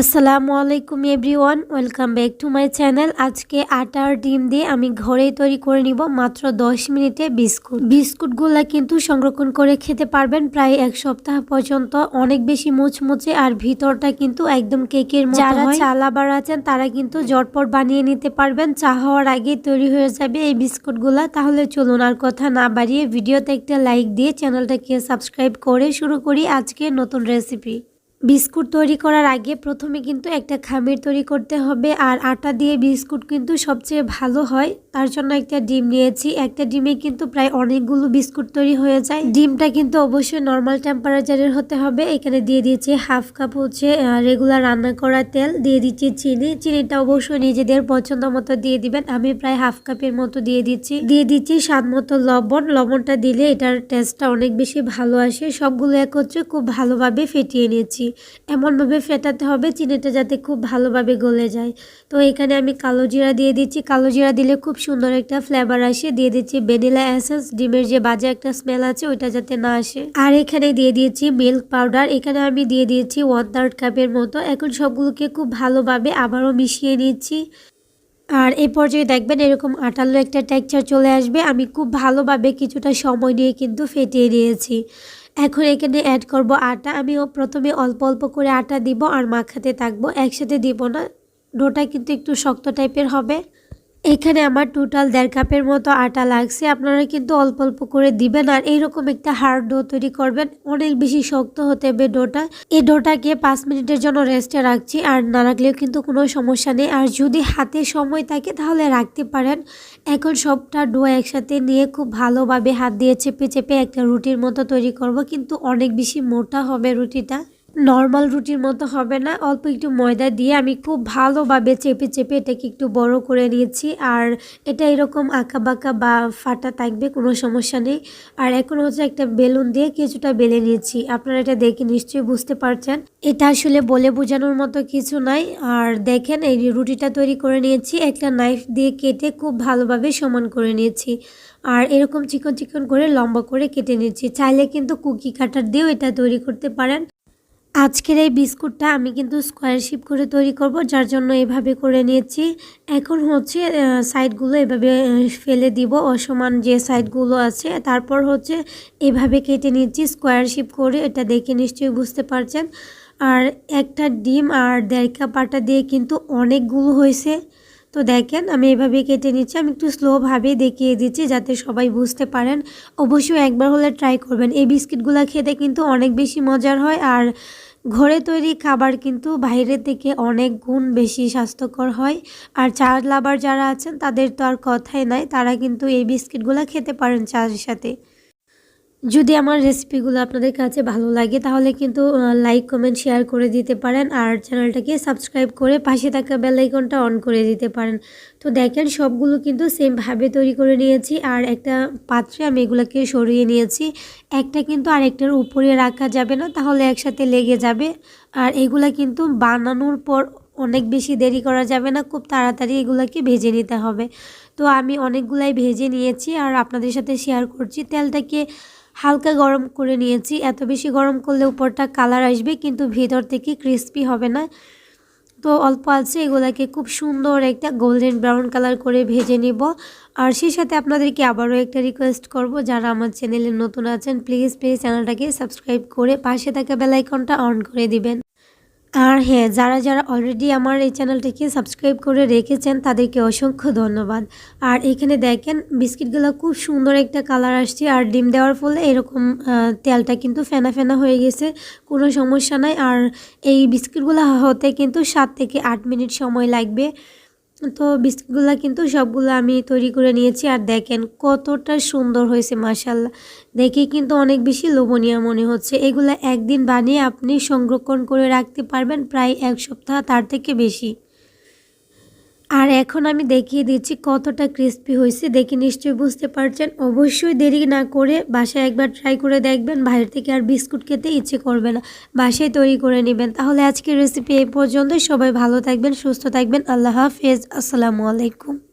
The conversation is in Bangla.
আসসালামু আলাইকুম everyone welcome back to my channel. আজকে আটার ডিম দিয়ে আমি ঘরেই তৈরি করে নিব মাত্র 10 মিনিটে বিস্কুট। বিস্কুটগুলো কিন্তু সংরক্ষণ করে খেতে পারবেন প্রায় এক সপ্তাহ পর্যন্ত। অনেক বেশি মুচমুচে আর ভিতরটা কিন্তু একদম কেকের মতো যারা চালাবার আছেন তারা কিন্তু জটপট বানিয়ে নিতে পারবেন। চা হওয়ার আগে তৈরি হয়ে যাবে এই বিস্কুটগুলো। তাহলে চলুন আর কথা না বাড়িয়ে ভিডিওতে একটা লাইক দিয়ে চ্যানেলটাকে সাবস্ক্রাইব করে শুরু করি আজকে নতুন রেসিপি। বিস্কুট তৈরি করার আগে প্রথমে কিন্তু একটা খামির তৈরি করতে হবে আর আটা দিয়ে বিস্কুট কিন্তু সবচেয়ে ভালো হয়। তার জন্য একটা ডিম নিয়েছি। একটা ডিমে কিন্তু প্রায় অনেকগুলো বিস্কুট তৈরি হয়ে যায়। ডিমটা কিন্তু অবশ্যই নর্মাল টেম্পারেচারের হতে হবে। এখানে দিয়ে দিয়েছি হাফ কাপ হচ্ছে রেগুলার রান্না করা তেল। দিয়ে দিচ্ছি চিনি। চিনিটা অবশ্যই নিজেদের পছন্দ মতো দিয়ে দিবেন। আমি প্রায় হাফ কাপের মতো দিয়ে দিচ্ছি। দিয়ে দিচ্ছি স্বাদ মতো লবণ। লবণটা দিলে এটার টেস্টটা অনেক বেশি ভালো আসে। সবগুলো একত্রে খুব ভালোভাবে ফেটিয়ে নিয়েছি। এমনভাবে ফেটাতে হবে চিনিটা যাতে খুব ভালোভাবে গলে যায়। তো এখানে আমি কালো জিরা দিয়ে দিচ্ছি। কালো জিরা দিলে খুব সুন্দর একটা ফ্লেভার আসে। দিয়ে দিচ্ছি ভ্যানিলা অ্যাসেন্স ডিমের যে বাজে একটা স্মেল আছে, ওইটা যাতে না আসে। আর এখানে দিয়ে দিয়েছি মিল্ক পাউডার এখানে আমি দিয়ে দিয়েছি ওয়ান থার্ড কাপের মতো। এখন সবগুলোকে খুব ভালোভাবে আবারও মিশিয়ে নিচ্ছি। আর এই পর্যায়ে দেখবেন এরকম আটালো একটা টেক্সচার চলে আসবে। আমি খুব ভালোভাবে কিছুটা সময় নিয়ে কিন্তু ফেটিয়ে নিয়েছি। এখন এখানে অ্যাড করব আটা। আমি প্রথমে অল্প অল্প করে আটা দিব আর মাখাতে থাকব। একসাথে দিব না। ডোটা কিন্তু একটু শক্ত টাইপের হবে। এখানে আমার টোটাল দেড় কাপের মতো আটা লাগছে। আপনারা কিন্তু অল্প অল্প করে দিবেন আর এইরকম একটা হার্ড ডো তৈরি করবেন। অনেক বেশি শক্ত হতে হবে ডোটা এই ডোটাকে পাঁচ মিনিটের জন্য রেস্টে রাখছি আর না রাখলেও কিন্তু কোনো সমস্যা নেই। আর যদি হাতে সময় থাকে তাহলে রাখতে পারেন। এখন সবটা ডো একসাথে নিয়ে খুব ভালোভাবে হাত দিয়ে চেপে চেপে একটা রুটির মতো তৈরি করব। কিন্তু অনেক বেশি মোটা হবে রুটিটা। নর্মাল রুটির মতো হবে না। অল্প একটু ময়দা দিয়ে আমি খুব ভালোভাবে চেপে চেপে এটাকে একটু বড় করে নিয়েছি। আর এটা এরকম আঁকা বাঁকা বা ফাটা থাকবে, কোনো সমস্যা নেই। আর এখন হচ্ছে একটা বেলুন দিয়ে কিছুটা বেলে নিয়েছি। আপনারা এটা দেখে নিশ্চয়ই বুঝতে পারছেন। এটা আসলে বলে বোঝানোর মতো কিছু নাই। আর দেখেন, এই রুটিটা তৈরি করে নিয়েছি। একটা নাইফ দিয়ে কেটে খুব ভালোভাবে সমান করে নিয়েছি। আর এরকম চিকন চিকন করে লম্বা করে কেটে নিয়েছি। চাইলে কিন্তু কুকি কাটার দিয়েও এটা তৈরি করতে পারেন। আজকের এই বিস্কুটটা আমি কিন্তু স্কোয়ার শেপ করে তৈরি করব, যার জন্য এভাবে করে নিয়েছি। এখন হচ্ছে সাইডগুলো এভাবে ফেলে দিব অসমান যে সাইডগুলো আছে। তারপর হচ্ছে এভাবে কেটে নিচ্ছি, স্কোয়ার শেপ করে। এটা দেখে নিশ্চয়ই বুঝতে পারছেন। আর একটা ডিম আর দেড় কাপ আটা দিয়ে কিন্তু অনেকগুলো হয়েছে। তো দেখেন, আমি এভাবে কেটে নিচ্ছি। আমি একটু স্লোভাবে দেখিয়ে দিচ্ছি যাতে সবাই বুঝতে পারেন। অবশ্যই একবার হলে ট্রাই করবেন। এই বিস্কিটগুলো খেতে কিন্তু অনেক বেশি মজার হয় আর ঘরে তৈরি খাবার কিন্তু বাইরে থেকে অনেক গুণ বেশি স্বাস্থ্যকর হয়। আর চা লাভার যারা আছেন, তাদের তো আর কথাই নাই। তারা কিন্তু এই বিস্কিটগুলো খেতে পারেন চার সাথে। যদি আমার রেসিপিগুলো আপনাদের কাছে ভালো লাগে, তাহলে কিন্তু লাইক কমেন্ট শেয়ার করে দিতে পারেন। আর চ্যানেলটাকে সাবস্ক্রাইব করে পাশে থাকা বেলাইকনটা অন করে দিতে পারেন। তো দেখেন, সবগুলো কিন্তু সেমভাবে তৈরি করে নিয়েছি। আর একটা পাত্রে আমি এগুলোকে সরিয়ে নিয়েছি। একটা কিন্তু আরেকটার উপরে রাখা যাবে না, তাহলে একসাথে লেগে যাবে। আর এগুলা কিন্তু বানানোর পর অনেক বেশি দেরি করা যাবে না, খুব তাড়াতাড়ি এগুলাকে ভেজে নিতে হবে। তো আমি অনেকগুলাই ভেজে নিয়েছি, আর আপনাদের সাথে শেয়ার করছি। তেলটাকে হালকা গরম করে নিয়েছি। এত বেশি গরম করলে উপরটা কালার আসবে, কিন্তু ভিতর থেকে ক্রিস্পি হবে না। তো অল্প আছে, এগুলাকে খুব সুন্দর একটা গোল্ডেন ব্রাউন কালার করে ভেজে নিব। আর সেই সাথে আপনাদেরকে আবারও একটা রিকোয়েস্ট করব, যারা আমার চ্যানেলে নতুন আছেন, প্লিজ প্লিজ চ্যানেলটাকে সাবস্ক্রাইব করে পাশে থাকা বেলাইকনটা অন করে দিবেন। আর হ্যাঁ যারা যারা অলরেডি আমার এই চ্যানেলটিকে সাবস্ক্রাইব করে রেখেছেন, তাদেরকে অসংখ্য ধন্যবাদ। আর এখানে দেখেন, বিস্কিটগুলো খুব সুন্দর একটা কালার আসছে, আর ডিম দেওয়ার ফলে এরকম তেলটা কিন্তু ফেনা ফেনা হয়ে গেছে, কোনো সমস্যা নাই। আর এই বিস্কিটগুলো হতে কিন্তু সাত থেকে আট মিনিট সময় লাগবে। তো বিস্কুটগুলো কিন্তু সবগুলো আমি তৈরি করে নিয়েছি। আর দেখেন কতটা সুন্দর হয়েছে মাসাল্লাহ দেখে কিন্তু অনেক বেশি লোভনীয় মনে হচ্ছে। এগুলো একদিন বানিয়ে আপনি সংরক্ষণ করে রাখতে পারবেন প্রায় এক সপ্তাহ, তার থেকে বেশি। আর এখন আমি দেখিয়ে দিচ্ছি কতটা ক্রিস্পি হয়েছে। দেখি নিশ্চয়ই বুঝতে পারছেন। অবশ্যই দেরি না করে বাসায় একবার ট্রাই করে দেখবেন। বাইরে থেকে আর বিস্কুট খেতে ইচ্ছে করবে না। বাসায় তৈরি করে নেবেন। তাহলে আজকের রেসিপি এই পর্যন্তই। সবাই ভালো থাকবেন, সুস্থ থাকবেন। আল্লাহ হাফেজ। আসসালামু আলাইকুম।